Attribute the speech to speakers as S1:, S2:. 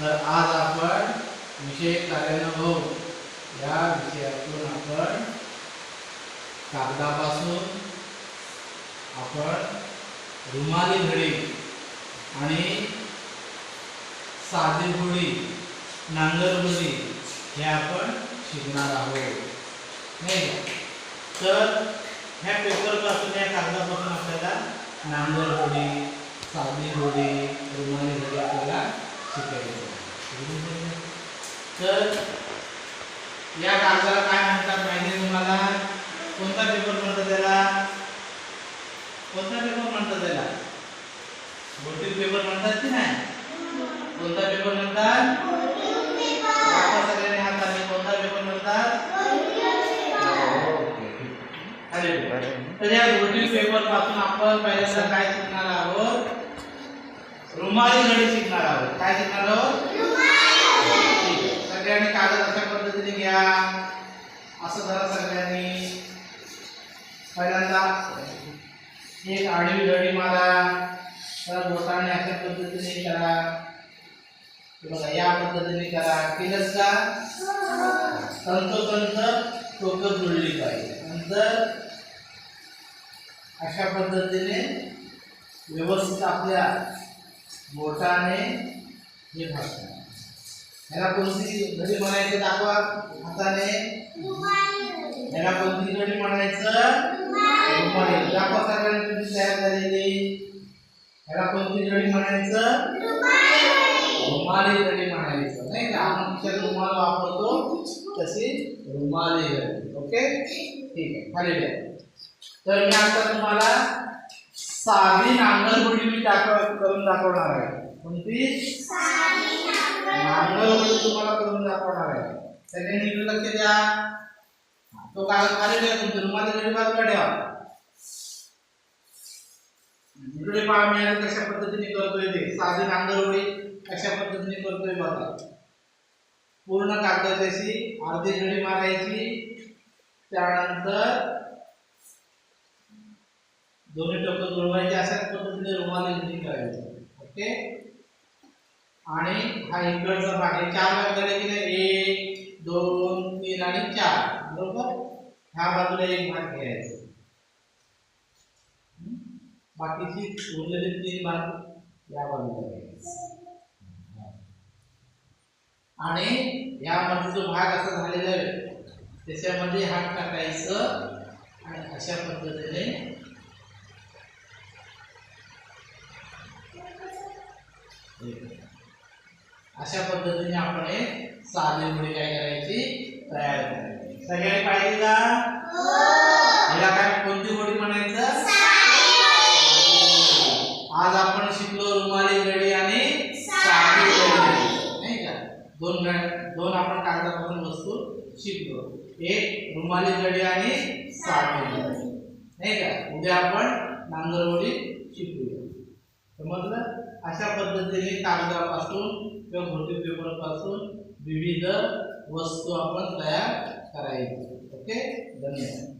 S1: तर आज आपण विषय कार्यानुभव या विषयातून आपण कागदापासून आपण रुमाली घडी आणि साधी होडी नांगरबोडी हे आपण शिकणार आहोत. नाही तर ह्या पेपरपासून या कागदापासून आपल्याला नांगरबोडी साधी होडी रुमाली घडी आपल्याला हो, हो, हो. तर या कागदाला काय म्हणतात माहिती आहे तुम्हाला कोणता पेपर म्हणतात त्याला कोणता पेपर म्हणतात त्याला बोटील पेपर म्हणतात की नाही कोणता पेपर म्हणतात दाखवा सगळ्यांनी हाताने कोणता पेपर म्हणतात तर या बोटील पेपरपासून आपण पहिल्यांदा काय शिकणार आहोत. रुमाली घडी शिकणार. आहोत काय शिकणार? आहोत सगळ्यांनी कागद अशा पद्धतीने घ्या. असं जरा सगळ्यांनी. पहिल्यांदा एक आडवी घडी मारा. तर बोटाने अशा पद्धतीने करा. बघा या पद्धतीने करा. केलंच का तंतोतंत टोकं जुळली पाहिजे. नंतर अशा पद्धतीने व्यवस्थित आपल्या बोटाने हे भासणार ह्याला कोणती घडी म्हणायची दाखवा. हाताने. ह्याला कोणती घडी म्हणायचं? दाखवा सगळ्यांनी तुमची तयार झालेली. ह्याला कोणती घडी म्हणायचं? रुमाली घडी म्हणायचं. नाही का? आपण खिशात रुमाल वापरतो. तशी रुमाली घडी. ओके? ठीक आहे. खाली तर मी आता तुम्हाला साधी नांगरगुडी मी दाखव करून दाखवणार आहे. कोणती? नांगरगुडी तुम्हाला करून दाखवणार आहे. सगळ्यांनी इकडे लक्ष द्या. तो कागद खाली ठेवा तुमची रुमाली घडी बाजूला ठेवा? इकडे पहा मी कशा पद्धतीने करतोय ते? साधी नांगरगुडी कशा पद्धतीने करतोय बघा. पूर्ण कागदाची अर्धी घडी मारायची. त्यानंतर दोन्ही टोकं जुळवायचे अशाच पद्धतीने रुमाल घडी करायचे. ओके? आणि हा इकडचा भाग आहे. चार भाग झाले की नाही? एक दोन तीन आणि चार. बरोबर? ह्या बाजूला एक भाग घ्यायचा. बाकीची उरलेले तीन भाग या बाजूला घ्यायचे. आणि यामध्ये जो भाग असा झालेला आहे. त्याच्यामध्ये हात टाकायचं आणि अशा पद्धतीने अशा पद्धतीने आपण हे साधी मुळे काय करायची? तयार करायची. सगळ्यांनी पाहिजे का? याला काय कोणती गोडी म्हणायचं? आज आपण शिकलो रुमाली घडी आणि साधी घडी नाही का? दोन दोन आपण कागदापासून वस्तू शिकलो. एक रुमाली घडी आणि साधी घडी नाही का? उद्या आपण नांगरवडी शिकूया. समजलं? अशा पद्धतीने कागदापासून किंवा भौतिक पेपरपासून विविध वस्तू आपण तयार करायची. ओके? धन्यवाद.